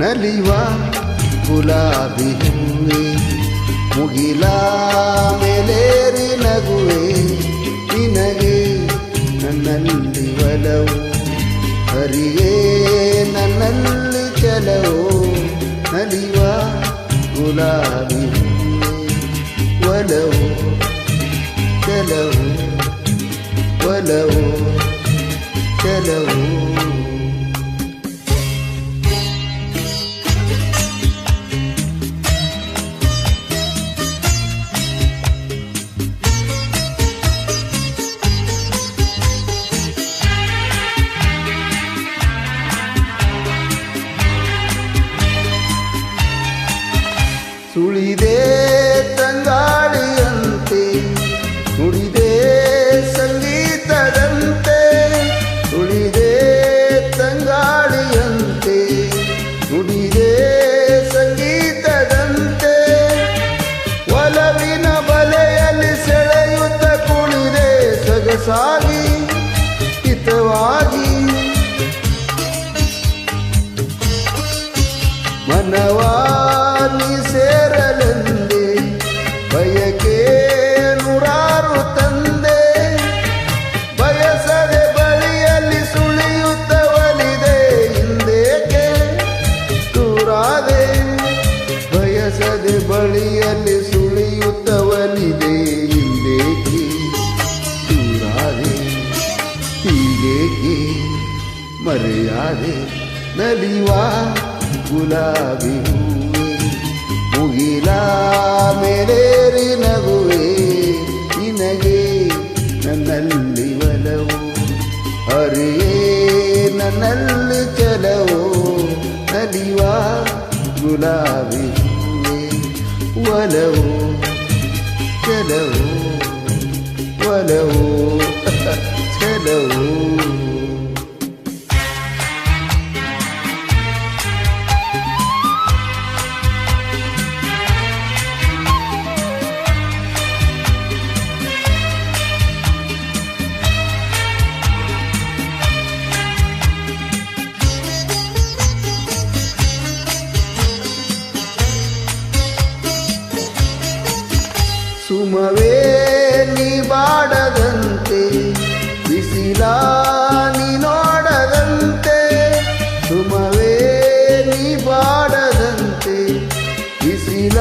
ನಲಿವ ಗುಲಾಬಿ ಹೂವೆ ಮುಗಿಲ ಮೇಲೇರಿ ನಗುವೆ, ನಿನಗೆ ನನ್ನಲ್ಲಿ ಒಲವು. ಹರಿಯೇ ನನ್ನಲ್ಲಿ ಚಲವು ನಲಿವ ಗುಲಾಬಿ ಹೂವೆ ಒಲವು, ಚಲವು ಒಲವು, ಚಲವು. ಸುಳಿದೆ ತಂಗಾಳಿಯಂತೆ, ನುಡಿದೆ ಸಂಗೀತದಂತೆ ಸುಳಿದೆ ತಂಗಾಳಿಯಂತೆ, ನುಡಿದೆ ಸಂಗೀತದಂತೆ. ಒಲವಿನ ಬಲೆಯಲ್ಲಿ ಸೆಳೆಯುತ್ತ ಕುಳಿದೆ ಸೊಗಸಾಗಿ, ಹಿತವಾಗಿ. ಮನವಾನಿ ಮರೆಯಾದೆ ನಲಿವ ಗುಲಾಬಿ ಹೂವೆ ಮುಗಿಲ ಮೇಲೇರಿ ನಗುವೆ ನಿನಗೆ ನನ್ನಲ್ಲಿ ಒಲವು ಹರಿಯೇ ನನ್ನಲ್ಲಿ ಚಲವು ನಲಿವ ಗುಲಾಬಿ ಹೂವೆ ಒಲವು ಚಲವು ಒಲವು ಸುಮವೇ ನೀ ಬಾಡದಂತೆ ಬಿಸಿಲ ನೀ ನೋಡದಂತೆ ಸುಮವೇ ನೀ ಬಾಡದಂತೆ ಬಿಸಿಲ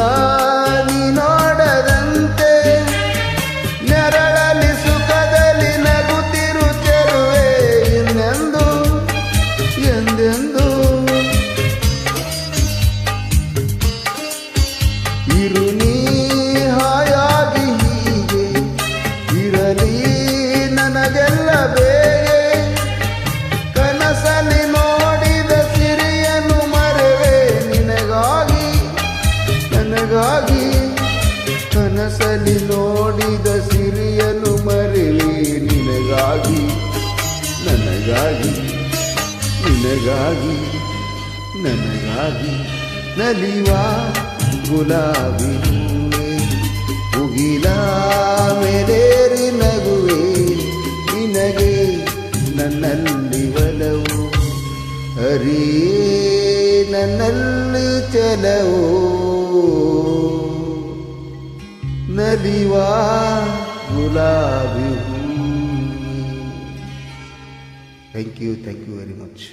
ನೀ ನೋಡದಂತೆ ನೆರಳಲ್ಲಿ ಸುಖದಲ್ಲಿ ನಗುತ್ತಿರುತ್ತಿರುವೆ ಇನ್ನೆಂದು, ಎಂದೆಂದು. ಇರು ನೀ ನೋಡಿದ ಸಿರಿಯನು ಮರಿಲಿ ನಿನಗಾಗಿ, ನನಗಾಗಿ ನಿನಗಾಗಿ, ನನಗಾಗಿ ನಲಿವ ಗುಲಾಬಿ ಮುಗಿಲ ಮೇಲೇರಿ ನಗುವೆ, ನಿನಗೆ ನನ್ನಲ್ಲಿ ಒಲವು. ಹರಿಯೇ, ನನ್ನಲ್ಲಿ ಚಲವು. ನಲಿವ ಗುಲಾಬಿ ಹೂವೆ thank you thank you very much